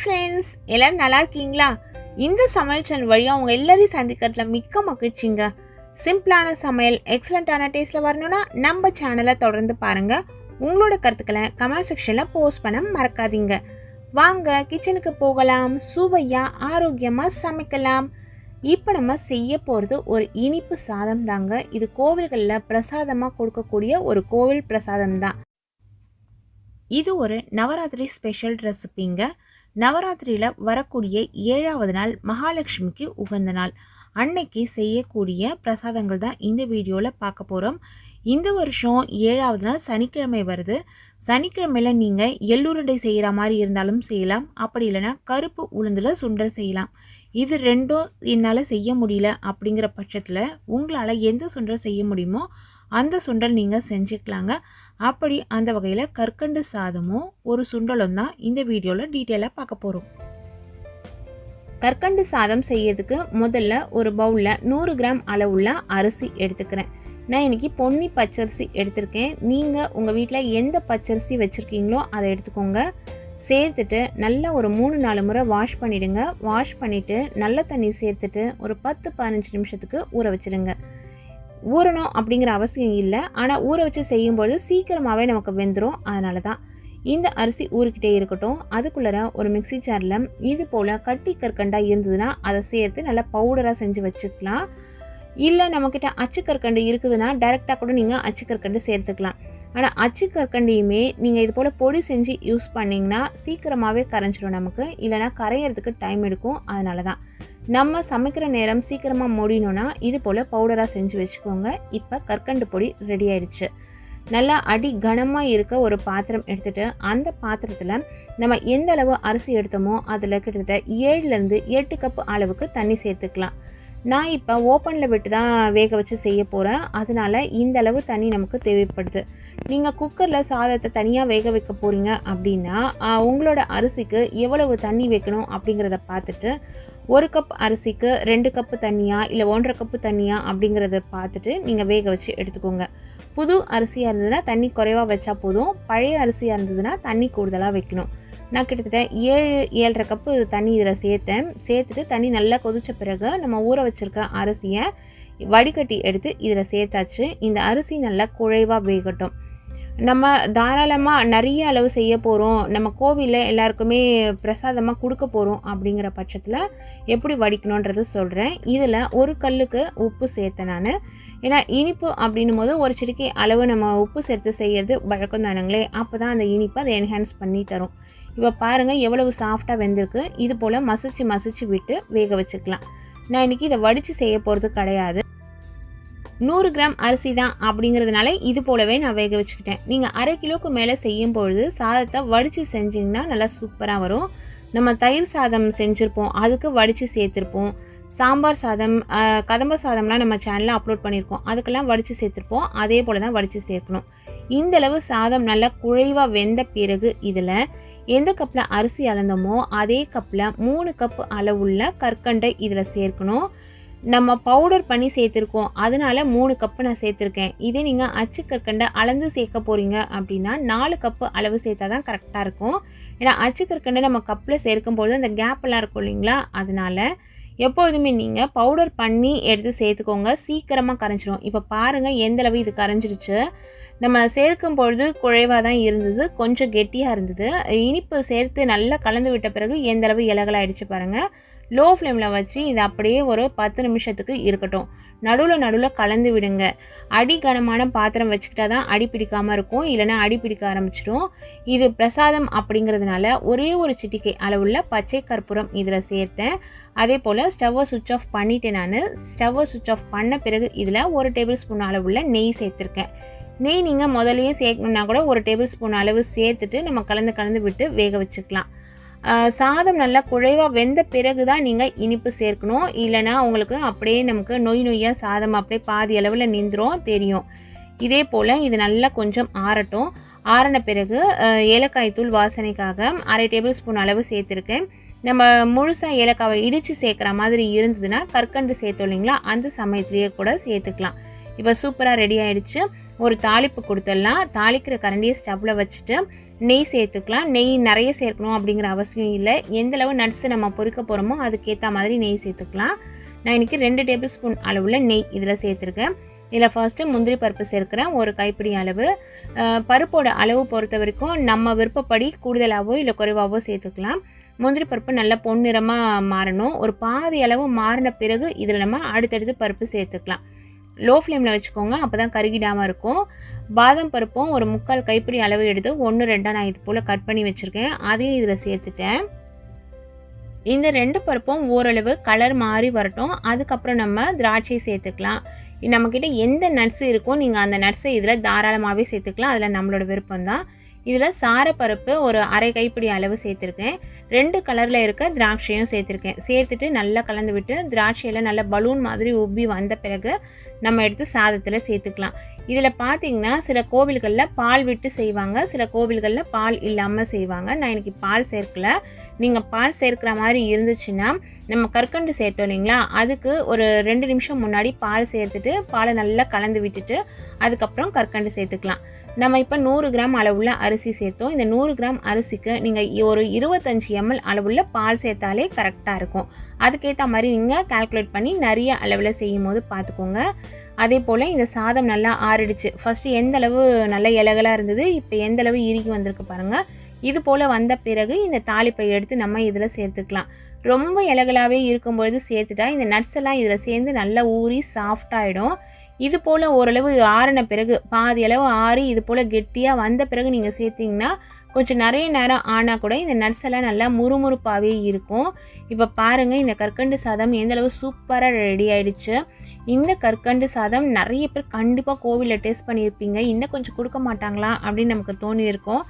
Hi friends எல்லோரும் நல்லா இருக்கீங்களா? இந்த சமையல் சேனல் வழியாக அவங்க எல்லாரையும் சந்திக்கிறதுல மிக்க மகிழ்ச்சிங்க. சிம்பிளான சமையல் எக்ஸலண்ட்டான டேஸ்ட்டில் வரணும்னா நம்ம சேனலை தொடர்ந்து பாருங்கள் உங்களோட கருத்துக்களை கமெண்ட் செக்ஷனில் போஸ்ட் பண்ண மறக்காதீங்க. வாங்க கிச்சனுக்கு போகலாம் சுவையாக ஆரோக்கியமாக சமைக்கலாம். இப்போ நம்ம செய்ய போகிறது ஒரு இனிப்பு சாதம் தாங்க. இது கோவில்களில் பிரசாதமாக கொடுக்கக்கூடிய ஒரு கோவில் பிரசாதம் தான். இது ஒரு நவராத்திரி ஸ்பெஷல் ரெசிபிங்க நவராத்திரியில் வரக்கூடிய ஏழாவது நாள் மகாலட்சுமிக்கு உகந்த நாள். அன்னைக்கு செய்யக்கூடிய பிரசாதங்கள் தான் இந்த வீடியோவில் பார்க்க போகிறோம் இந்த வருஷம் ஏழாவது நாள் சனிக்கிழமை வருது. சனிக்கிழமையில் நீங்கள் எள்ளுருண்டை செய்கிற மாதிரி இருந்தாலும் செய்யலாம். அப்படி இல்லைன்னா கருப்பு உளுந்தில் சுண்டல் செய்யலாம். இது ரெண்டும் என்னால் செய்ய முடியல அப்படிங்கிற பட்சத்தில் உங்களால் எந்த சுண்டல் செய்ய முடியுமோ அந்த சுண்டல் நீங்கள் செஞ்சுக்கலாங்க. அப்படி அந்த வகையில் கற்கண்டு சாதமும் ஒரு சுண்டலும் தான் இந்த வீடியோவில் டீட்டெயிலாக பார்க்க போகிறோம் கற்கண்டு சாதம் செய்யறதுக்கு முதல்ல ஒரு பவுலில் நூறு கிராம் அளவுள்ள அரிசி எடுத்துக்கிறேன். நான் இன்றைக்கி பொன்னி பச்சரிசி எடுத்திருக்கேன். நீங்கள் உங்கள் வீட்டில் எந்த பச்சரிசி வச்சுருக்கீங்களோ அதை எடுத்துக்கோங்க. சேர்த்துட்டு நல்லா ஒரு மூணு நாலு முறை வாஷ் பண்ணிவிடுங்க வாஷ் பண்ணிவிட்டு நல்ல தண்ணி சேர்த்துட்டு ஒரு பத்து பதினஞ்சு நிமிஷத்துக்கு ஊற வச்சுருங்க. ஊறணும் அப்படிங்கிற அவசியம் இல்லை. ஆனால் ஊற வச்சு செய்யும்போது சீக்கிரமாகவே நமக்கு வெந்துடும் அதனால தான் இந்த அரிசி ஊறிக்கிட்டே இருக்கட்டும். அதுக்குள்ளே ஒரு மிக்சி ஜாரில் இது போல் கட்டி கற்கண்டாக இருந்ததுன்னா அதை சேர்த்து நல்லா பவுடராக செஞ்சு வச்சுக்கலாம். இல்லை நம்மக்கிட்ட அச்சு கற்கண்டு இருக்குதுன்னா டைரெக்டாக கூட நீங்கள் அச்சு கற்கண்டு சேர்த்துக்கலாம். ஆனால் அச்சு கற்கண்டையுமே நீங்கள் இது போல் பொடி செஞ்சு யூஸ் பண்ணிங்கன்னா சீக்கிரமாகவே கரைஞ்சிடும் நமக்கு. இல்லைனா கரையிறதுக்கு டைம் எடுக்கும். அதனால தான் நம்ம சமைக்கிற நேரம் சீக்கிரமாக முடியணும்னா இது போல் பவுடராக செஞ்சு வச்சுக்கோங்க. இப்போ கற்கண்டு பொடி ரெடி ஆயிடுச்சு. நல்லா அடி கனமாக இருக்க ஒரு பாத்திரம் எடுத்துகிட்டு அந்த பாத்திரத்தில் நம்ம எந்த அளவு அரிசி எடுத்தோமோ அதில் கிட்டத்தட்ட ஏழுலேருந்து எட்டு கப் அளவுக்கு தண்ணி சேர்த்துக்கலாம். நான் இப்போ ஓப்பனில் விட்டு தான் வேக வச்சு செய்ய போகிறேன் அதனால் இந்த அளவு தண்ணி நமக்கு தேவைப்படுது. நீங்கள் குக்கரில் சாதத்தை தனியாக வேக வைக்க போகிறீங்க அப்படின்னா உங்களோட அரிசிக்கு எவ்வளவு தண்ணி வைக்கணும் அப்படிங்கிறத பார்த்துட்டு ஒரு கப் அரிசிக்கு ரெண்டு கப்பு தண்ணியாக இல்லை ஒன்றரை கப்பு தண்ணியாக அப்படிங்கிறத பார்த்துட்டு நீங்கள் வேக வச்சு எடுத்துக்கோங்க. புது அரிசியாக இருந்ததுன்னா தண்ணி குறைவாக வச்சா போதும். பழைய அரிசியாக இருந்ததுன்னா தண்ணி கூடுதலாக வைக்கணும். நான் கிட்டத்தட்ட ஏழு ஏழரை கப்பு தண்ணி இதில் சேர்த்தேன். சேர்த்துட்டு தண்ணி நல்லா கொதித்த பிறகு நம்ம ஊற வச்சுருக்க அரிசியை வடிகட்டி எடுத்து இதில் சேர்த்தாச்சு. இந்த அரிசி நல்லா குழைவாக வேகட்டும். நம்ம தாராளமாக நிறைய அளவு செய்ய போகிறோம் நம்ம கோவிலில் எல்லாருக்குமே பிரசாதமாக கொடுக்க போகிறோம் அப்படிங்கிற பட்சத்தில் எப்படி வடிக்கணுன்றது சொல்கிறேன் இதில் ஒரு கல்லுக்கு உப்பு சேர்த்தேன் நான். ஏன்னா இனிப்பு அப்படின்னும் போது ஒரு சிறுக்கை அளவு நம்ம உப்பு சேர்த்து செய்கிறது வழக்கம் தானுங்களே. அப்போ தான் அந்த இனிப்பை அதை என்ஹான்ஸ் பண்ணி தரும். இப்போ பாருங்கள் எவ்வளவு சாஃப்டாக வெந்திருக்கு. இது போல் மசிச்சு மசிச்சு விட்டு வேக வச்சுக்கலாம். நான் இன்றைக்கி இதை வடித்து செய்ய போகிறது கிடையாது. நூறு கிராம் அரிசி தான் அப்படிங்கிறதுனால இது போலவே நான் வேக வச்சுக்கிட்டேன். நீங்கள் அரை கிலோக்கு மேலே செய்யும் பொழுது சாதத்தை வடித்து செஞ்சிங்கன்னா நல்லா சூப்பராக வரும். நம்ம தயிர் சாதம் செஞ்சுருப்போம் அதுக்கு வடித்து சேர்த்துருப்போம். சாம்பார் சாதம் கதம்ப சாதம்லாம் நம்ம சேனலில் அப்லோட் பண்ணியிருக்கோம். அதுக்கெல்லாம் வடித்து சேர்த்துருப்போம் அதே போல் தான் வடித்து சேர்க்கணும். இந்தளவு சாதம் நல்லா குழைவாக வெந்த பிறகு இதில் எந்த கப்பில் அரிசி அளந்தோமோ அதே கப்பில் மூணு கப் அளவுள்ள கற்கண்டை இதில் சேர்க்கணும். நம்ம பவுடர் பண்ணி சேர்த்துருக்கோம். அதனால மூணு கப்பு நான் சேர்த்துருக்கேன். இதே நீங்கள் அச்சு கற்கண்டை அளந்து சேர்க்க போகிறீங்க அப்படின்னா நாலு கப்பு அளவு சேர்த்தா தான் கரெக்டாக இருக்கும். ஏன்னா அச்சு கற்கண்டை நம்ம கப்பில் சேர்க்கும்போது அந்த கேப்பெல்லாம் இருக்கும் இல்லைங்களா? அதனால் எப்பொழுதுமே நீங்கள் பவுடர் பண்ணி எடுத்து சேர்த்துக்கோங்க. சீக்கிரமாக கரைஞ்சிரும். இப்போ பாருங்கள் எந்தளவு இது கரைஞ்சிருச்சு. நம்ம சேர்க்கும் பொழுது குழைவாக தான் இருந்தது. கொஞ்சம் கெட்டியாக இருந்தது. இனிப்பு சேர்த்து நல்லா கலந்து விட்ட பிறகு எந்தளவு இலகலாகிடுச்சு இலகலாயிடுச்சு பாருங்கள் லோ ஃப்ளேமில் வச்சு இது அப்படியே ஒரு பத்து நிமிஷத்துக்கு இருக்கட்டும். நடுவில் நடுவில் கலந்து விடுங்க. அடி கனமான பாத்திரம் வச்சுக்கிட்டா தான் அடி பிடிக்காமல் இருக்கும். இல்லைனா அடி பிடிக்க ஆரம்பிச்சிடும் இது பிரசாதம் அப்படிங்கிறதுனால ஒரே ஒரு சிட்டிக்கை அளவுள்ள பச்சை கற்பூரம் இதில் சேர்த்தேன். அதே போல் ஸ்டவ்வை சுவிட்ச் ஆஃப் பண்ணிவிட்டேன் நான். ஸ்டவ்வை சுவிட்ச் ஆஃப் பண்ண பிறகு இதில் ஒரு டேபிள் ஸ்பூன் அளவுள்ள நெய் சேர்த்துருக்கேன். நெய் நீங்கள் முதலையே சேர்க்கணுன்னா கூட ஒரு டேபிள் ஸ்பூன் அளவு சேர்த்துட்டு நம்ம கலந்து கலந்து விட்டு வேக வச்சுக்கலாம். சாதம் நல்லா குழைவாக வெந்த பிறகு தான் நீங்கள் இனிப்பு சேர்க்கணும். இல்லைனா உங்களுக்கு அப்படியே நமக்கு நொய் நொய்யாக சாதம் அப்படியே பாதி அளவில் நின்றுரும் தெரியும். இதே போல் இது நல்லா கொஞ்சம் ஆறட்டும். ஆறின பிறகு ஏலக்காய் தூள் வாசனைக்காக அரை டேபிள் ஸ்பூன் அளவு சேர்த்துருக்கேன். நம்ம முழுசாக ஏலக்காவை இடித்து சேர்க்குற மாதிரி இருந்ததுன்னா கற்கண்டு சேர்த்தோம் இல்லைங்களா? அந்த சமயத்துலேயே கூட சேர்த்துக்கலாம். இப்போ சூப்பராக ரெடி ஆகிடுச்சு ஒரு தாளிப்பு கொடுத்துடலாம். தாளிக்கிற கரண்டியை ஸ்டவ்வில் வச்சுட்டு நெய் சேர்த்துக்கலாம். நெய் நிறைய சேர்க்கணும் அப்படிங்கிற அவசியம் இல்லை. எந்த அளவு நட்ஸு நம்ம பொறிக்க போகிறோமோ அதுக்கேற்ற மாதிரி நெய் சேர்த்துக்கலாம். நான் இன்றைக்கி ரெண்டு டேபிள் ஸ்பூன் அளவில் நெய் இதில் சேர்த்துருக்கேன். இதில் ஃபர்ஸ்ட்டு முந்திரி பருப்பு சேர்க்குறேன். ஒரு கைப்பிடி அளவு. பருப்போட அளவு பொறுத்த வரைக்கும் நம்ம விருப்பப்படி கூடுதலாகவோ இல்லை குறைவாகவோ சேர்த்துக்கலாம். முந்திரி பருப்பு நல்லா பொன்னிறமாக மாறணும். ஒரு பாதி அளவு மாறின பிறகு இதில் நம்ம அடுத்தடுத்து பருப்பு சேர்த்துக்கலாம். லோ ஃப்ளேமில் வச்சுக்கோங்க அப்போ தான் கருகிடாமல் இருக்கும். பாதம் பருப்பும் ஒரு முக்கால் கைப்பிடி அளவு எடுத்து ஒன்று ரெண்டாக நான் இது போல் கட் பண்ணி வச்சுருக்கேன். அதையும் இதில் சேர்த்துட்டேன். இந்த ரெண்டு பருப்பும் ஓரளவு கலர் மாறி வரட்டும். அதுக்கப்புறம் நம்ம திராட்சை சேர்த்துக்கலாம். நம்மக்கிட்ட எந்த நட்ஸ் இருக்கோ நீங்கள் அந்த நட்ஸை இதில் தாராளமாகவே சேர்த்துக்கலாம். அதில் நம்மளோட விருப்பம் தான் இதில் சாரப்பருப்பு ஒரு அரை கைப்பிடி அளவு சேர்த்துருக்கேன். ரெண்டு கலரில் இருக்க திராட்சையும் சேர்த்துருக்கேன். சேர்த்துட்டு நல்லா கலந்து விட்டு திராட்சையில் நல்லா பலூன் மாதிரி உப்பி வந்த பிறகு நம்ம எடுத்து சாதத்தில் சேர்த்துக்கலாம். இதில் பார்த்தீங்கன்னா சில கோவில்களில் பால் விட்டு செய்வாங்க. சில கோவில்களில் பால் இல்லாமல் செய்வாங்க. நான் இன்னைக்கு பால் சேர்க்கல. நீங்கள் பால் சேர்க்குற மாதிரி இருந்துச்சுன்னா நம்ம கற்கண்டு சேர்த்தோம் இல்லைங்களா? அதுக்கு ஒரு ரெண்டு நிமிஷம் முன்னாடி பால் சேர்த்துட்டு பாலை நல்லா கலந்து விட்டுட்டு அதுக்கப்புறம் கற்கண்டு சேர்த்துக்கலாம். நம்ம இப்போ நூறு கிராம் அளவுள்ள அரிசி சேர்த்தோம். இந்த நூறு கிராம் அரிசிக்கு நீங்கள் ஒரு இருபத்தஞ்சி எம்எல் அளவுள்ள பால் சேர்த்தாலே கரெக்டாக இருக்கும். அதுக்கேற்ற மாதிரி நீங்கள் கால்குலேட் பண்ணி நிறைய அளவில் செய்யும் போது பார்த்துக்கோங்க அதே போல் இந்த சாதம் நல்லா ஆறிடுச்சு. ஃபஸ்ட்டு எந்த அளவு நல்ல இலகலாக இருந்தது இப்போ எந்த அளவு இறுகி வந்திருக்கு பாருங்கள் இது போல் வந்த பிறகு இந்த தாளிப்பை எடுத்து நம்ம இதில் சேர்த்துக்கலாம். ரொம்ப இலகலாகவே இருக்கும்பொழுது சேர்த்துட்டா இந்த நட்ஸ் எல்லாம் இதில் சேர்ந்து நல்லா ஊறி சாஃப்டாகிடும் இது போல் ஓரளவு ஆறின பிறகு பாதி அளவு ஆறி இது போல் கெட்டியாக வந்த பிறகு நீங்கள் சேர்த்திங்கன்னா கொஞ்சம் நிறைய நேரம் ஆனால் கூட இந்த நட்ஸ் எல்லாம் நல்லா முறுமுறுப்பாகவே இருக்கும். இப்போ பாருங்கள் இந்த கற்கண்டு சாதம் எந்தளவு சூப்பராக ரெடி ஆயிடுச்சு. இந்த கற்கண்டு சாதம் நிறைய பேர் கண்டிப்பாக கோவிலில் டேஸ்ட் பண்ணியிருப்பீங்க. இன்னும் கொஞ்சம் கொடுக்க மாட்டாங்களா அப்படின்னு நமக்கு தோணியிருக்கோம்.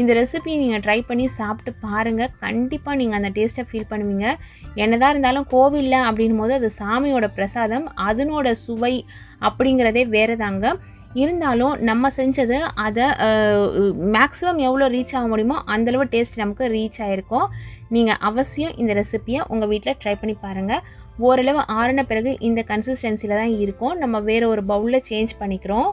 இந்த ரெசிபி நீங்கள் ட்ரை பண்ணி சாப்பிட்டு பாருங்கள் கண்டிப்பாக நீங்கள் அந்த டேஸ்ட்டை ஃபீல் பண்ணுவீங்க. என்னதான் இருந்தாலும் கோவிலில் அப்படின்னும் போது அது சாமியோட பிரசாதம் அதனோட சுவை அப்படிங்கிறதே வேறு தாங்க இருந்தாலும் நம்ம செஞ்சது அதை மேக்ஸிமம் எவ்வளோ ரீச் ஆக முடியுமோ அந்தளவு டேஸ்ட் நமக்கு ரீச் ஆகிருக்கும் நீங்கள் அவசியம் இந்த ரெசிப்பியை உங்கள் வீட்டில் ட்ரை பண்ணி பாருங்கள் ஓரளவு ஆறின பிறகு இந்த கன்சிஸ்டன்சியில் தான் இருக்கும். நம்ம வேறு ஒரு பவுலில் சேஞ்ச் பண்ணிக்கிறோம்.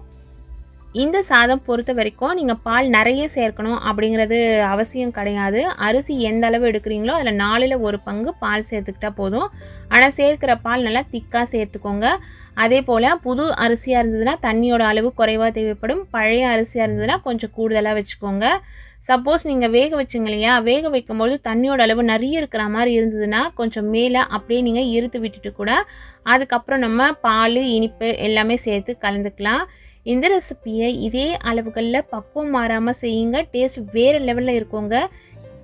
இந்த சாதம் பொறுத்த வரைக்கும் நீங்கள் பால் நிறைய சேர்க்கணும் அப்படிங்கிறது அவசியம் கிடையாது. அரிசி எந்த அளவு எடுக்கிறீங்களோ அதில் நாலில் ஒரு பங்கு பால் சேர்த்துக்கிட்டா போதும். ஆனால் சேர்க்குற பால் நல்லா திக்காக சேர்த்துக்கோங்க. அதே போல் புது அரிசியாக இருந்ததுன்னா தண்ணியோட அளவு குறைவாக தேவைப்படும். பழைய அரிசியாக இருந்ததுன்னா கொஞ்சம் கூடுதலாக வச்சுக்கோங்க. சப்போஸ் நீங்கள் வேக வச்சுங்க இல்லையா? வேக வைக்கும்போது தண்ணியோட அளவு நிறைய இருக்கிற மாதிரி இருந்ததுன்னா கொஞ்சம் மேலே அப்படியே நீங்கள் இருத்து விட்டுட்டு கூட அதுக்கப்புறம் நம்ம பால் இனிப்பு எல்லாமே சேர்த்து கலந்துக்கலாம். இந்த ரெசிப்பியை இதே அளவுகளில் பக்குவம் மாறாமல் செய்யுங்க. டேஸ்ட் வேறு லெவலில் இருக்கோங்க.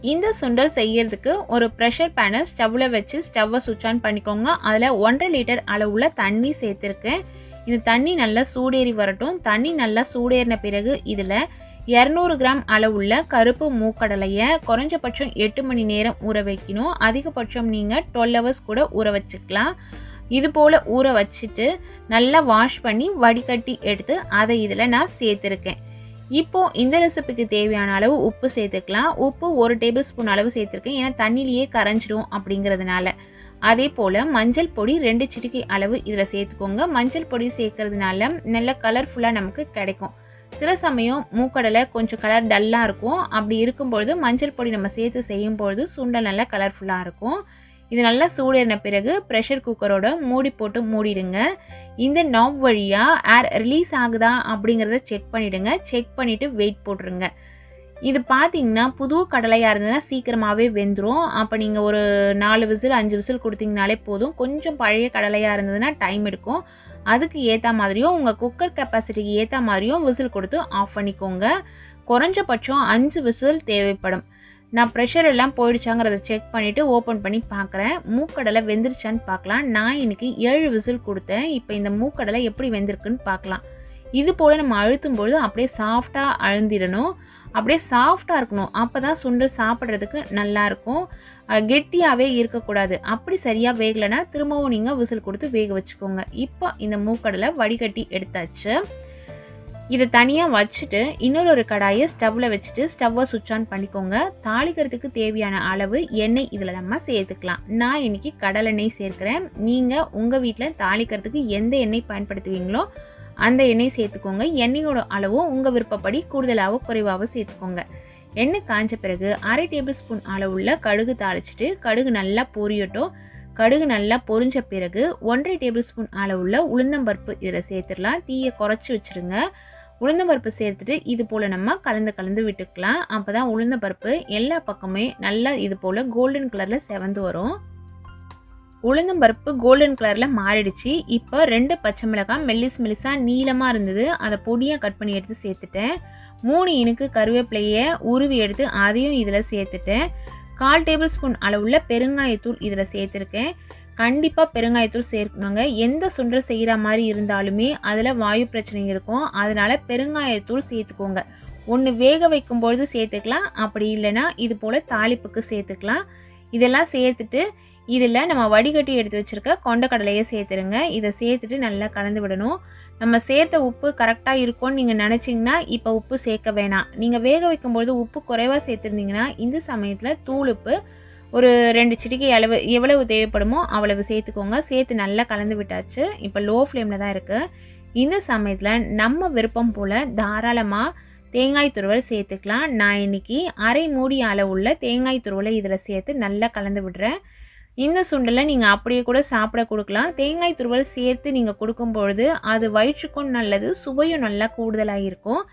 இந்த சுண்டல் செய்யறதுக்கு ஒரு ப்ரெஷர் பேனை ஸ்டவ்வில் வச்சு ஸ்டவ்வை சுவிட்ச் ஆன் பண்ணிக்கோங்க. அதில் ஒன்றரை லிட்டர் அளவுள்ள தண்ணி சேர்த்துருக்கேன். இது தண்ணி நல்லா சூடேறி வரட்டும். தண்ணி நல்லா சூடேறின பிறகு இதில் இரநூறு கிராம் அளவுள்ள கருப்பு மூக்கடலையை குறைஞ்சபட்சம் எட்டு மணி நேரம் ஊற வைக்கணும். அதிகபட்சம் நீங்கள் டுவெல் ஹவர்ஸ் கூட ஊற வச்சுக்கலாம். இது போல் ஊற வச்சுட்டு நல்லா வாஷ் பண்ணி வடிகட்டி எடுத்து அதை இதில் நான் சேர்த்துருக்கேன். இப்போ இந்த ரெசிபிக்கு தேவையான அளவு உப்பு சேர்த்துக்கலாம். உப்பு ஒரு டேபிள் ஸ்பூன் அளவு சேர்த்துருக்கேன். ஏன்னா தண்ணியிலேயே கரைஞ்சிடும் அப்படிங்கிறதுனால. அதே போல் மஞ்சள் பொடி ரெண்டு சிட்டிக்கை அளவு இதில் சேர்த்துக்கோங்க. மஞ்சள் பொடி சேர்க்கறதுனால நல்ல கலர்ஃபுல்லாக நமக்கு கிடைக்கும். சில சமயம் மூக்கடலை கொஞ்சம் கலர் டல்லாக இருக்கும். அப்படி இருக்கும்பொழுது மஞ்சள் பொடி நம்ம சேர்த்து செய்யும்பொழுது சுண்டல் நல்லா கலர்ஃபுல்லாக இருக்கும். இது நல்லா சூடேறின பிறகு ப்ரெஷர் குக்கரோட மூடி போட்டு மூடிடுங்க. இந்த நாப் வழியாக ஏர் ரிலீஸ் ஆகுதா அப்படிங்கிறத செக் பண்ணிவிடுங்க செக் பண்ணிவிட்டு வெயிட் போட்டுருங்க. இது பார்த்தீங்கன்னா புது கடலையாக இருந்ததுன்னா சீக்கிரமாகவே வெந்துடும் அப்போ நீங்கள் ஒரு நாலு விசில் அஞ்சு விசில் கொடுத்தீங்கனாலே போதும். கொஞ்சம் பழைய கடலையாக இருந்ததுன்னா டைம் எடுக்கும். அதுக்கு ஏற்ற மாதிரியும் உங்கள் குக்கர் கெப்பாசிட்டிக்கு ஏற்ற மாதிரியும் விசில் கொடுத்து ஆஃப் பண்ணிக்கோங்க. குறைஞ்சபட்சம் அஞ்சு விசில் தேவைப்படும். நான் ப்ரெஷர் எல்லாம் போயிடுச்சாங்கிறத செக் பண்ணிவிட்டு ஓப்பன் பண்ணி பார்க்குறேன் மூக்கடலை வெந்துருச்சான்னு பார்க்கலாம் நான் இன்னைக்கு ஏழு விசில் கொடுத்தேன். இப்போ இந்த மூக்கடலை எப்படி வெந்திருக்குன்னு பார்க்கலாம் இது போல் நம்ம அழுத்தும் பொழுது அப்படியே சாஃப்டாக அழுந்திடணும். அப்படியே சாஃப்டாக இருக்கணும். அப்போ தான் சுண்டல் சாப்பிட்றதுக்கு நல்லாயிருக்கும் கெட்டியாகவே இருக்கக்கூடாது. அப்படி சரியாக வேகலைன்னா திரும்பவும் நீங்கள் விசில் கொடுத்து வேக வச்சுக்கோங்க. இப்போ இந்த மூக்கடலை வடிகட்டி எடுத்தாச்சு. இதை தனியாக வச்சுட்டு இன்னொரு ஒரு கடாயை ஸ்டவ்வில் வச்சுட்டு ஸ்டவ்வை சுவிட்ச் ஆன் பண்ணிக்கோங்க. தாளிக்கிறதுக்கு தேவையான அளவு எண்ணெய் இதில் நம்ம சேர்த்துக்கலாம். நான் இன்னைக்கு கடலெண்ணெய் சேர்க்குறேன். நீங்கள் உங்கள் வீட்டில் தாளிக்கிறதுக்கு எந்த எண்ணெய் பயன்படுத்துவீங்களோ அந்த எண்ணெய் சேர்த்துக்கோங்க. எண்ணெயோட அளவும் உங்கள் விருப்பப்படி கூடுதலாகவோ குறைவாகவோ சேர்த்துக்கோங்க. எண்ணெய் காய்ஞ்ச பிறகு அரை டேபிள் ஸ்பூன் அளவுள்ள கடுகு தாளிச்சிட்டு கடுகு நல்லா பொரியட்டும். கடுகு நல்லா பொரிஞ்ச பிறகு ஒன்றரை டேபிள் ஸ்பூன் அளவுள்ள உளுந்தம்பருப்பு இதில் சேர்த்துடலாம். தீயை குறைச்சி வச்சுருங்க. உளுந்தம்பருப்பு சேர்த்துட்டு இது போல் நம்ம கலந்து கலந்து விட்டுக்கலாம். அப்போ தான் உளுந்தம்பருப்பு எல்லா பக்கமே நல்லா இது போல் கோல்டன் கலரில் செவந்து வரும். உளுந்தம்பருப்பு கோல்டன் கலரில் மாறிடுச்சு. இப்போ ரெண்டு பச்சை மிளகாய் மெல்லிஸ் மெல்லிஸாக நீளமாக இருந்தது. அதை பொடியாக கட் பண்ணி எடுத்து சேர்த்துட்டேன். மூணு இனுக்கு கருவேப்பிலையை உருவி எடுத்து அதையும் இதில் சேர்த்துட்டேன். கால் டேபிள் ஸ்பூன் அளவுள்ள பெருங்காயத்தூள் இதில் சேர்த்துருக்கேன். கண்டிப்பாக பெருங்காயத்தூள் சேர்க்கணுங்க. எந்த சுண்டல் செய்கிற மாதிரி இருந்தாலுமே அதில் வாயு பிரச்சனை இருக்கும். அதனால் பெருங்காயத்தூள் சேர்த்துக்கோங்க. ஒன்று வேக வைக்கும்பொழுது சேர்த்துக்கலாம். அப்படி இல்லைன்னா இது போல் தாளிப்புக்கு சேர்த்துக்கலாம். இதெல்லாம் சேர்த்துட்டு இதில் நம்ம வடிகட்டி எடுத்து வச்சுருக்க கொண்டக்கடலையை சேர்த்துருங்க. இதை சேர்த்துட்டு நல்லா கலந்து விடணும். நம்ம சேர்த்த உப்பு கரெக்டாக இருக்கும்னு நீங்கள் நினச்சிங்கன்னா இப்போ உப்பு சேர்க்க வேணாம். நீங்கள் வேக வைக்கும்பொழுது உப்பு குறைவாக சேர்த்துருந்தீங்கன்னா இந்த சமயத்தில் தூளுப்பு ஒரு ரெண்டு சிட்டிக்கு அளவு எவ்வளவு தேவைப்படுமோ அவ்வளவு சேர்த்துக்கோங்க. சேர்த்து நல்லா கலந்து விட்டாச்சு. இப்போ லோ ஃப்ளேமில் தான் இருக்குது இந்த சமயத்தில் நம்ம விருப்பம் போல் தாராளமாக தேங்காய் துருவல் சேர்த்துக்கலாம். நான் இன்னைக்கு அரை மூடி அளவுள்ள தேங்காய் துருவலை இதில் சேர்த்து நல்லா கலந்து விடுறேன். இந்த சுண்டலை நீங்கள் அப்படியே கூட சாப்பிட கொடுக்கலாம். தேங்காய் துருவல் சேர்த்து நீங்கள் கொடுக்கும்பொழுது அது வயிற்றுக்கும் நல்லது சுவையும் நல்லா கூடுதலாக இருக்கும்.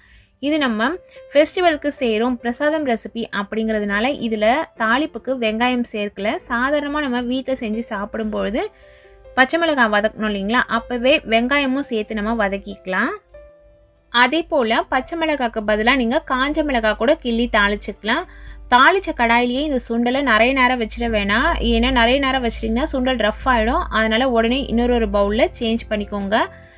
இது நம்ம ஃபெஸ்டிவலுக்கு செய்கிறோம் பிரசாதம் ரெசிபி அப்படிங்கிறதுனால இதில் தாளிப்புக்கு வெங்காயம் சேர்க்கல. சாதாரணமாக நம்ம வீட்டில் செஞ்சு சாப்பிடும்பொழுது பச்சை மிளகாய் வதக்கணும் இல்லைங்களா? அப்போவே வெங்காயமும் சேர்த்து நம்ம வதக்கிக்கலாம். அதே போல் பச்சை மிளகாய்க்கு பதிலாக நீங்கள் காஞ்ச மிளகாய் கூட கிள்ளி தாளிச்சுக்கலாம். தாளித்த கடாயிலேயே இந்த சுண்டலை நிறைய நேரம் வச்சிட வேணாம். ஏன்னா நிறைய நேரம் வச்சிட்டிங்கன்னா சுண்டல் ரஃப் ஆகிடும் அதனால் உடனே இன்னொரு ஒரு பவுலில் சேஞ்ச் பண்ணிக்கோங்க.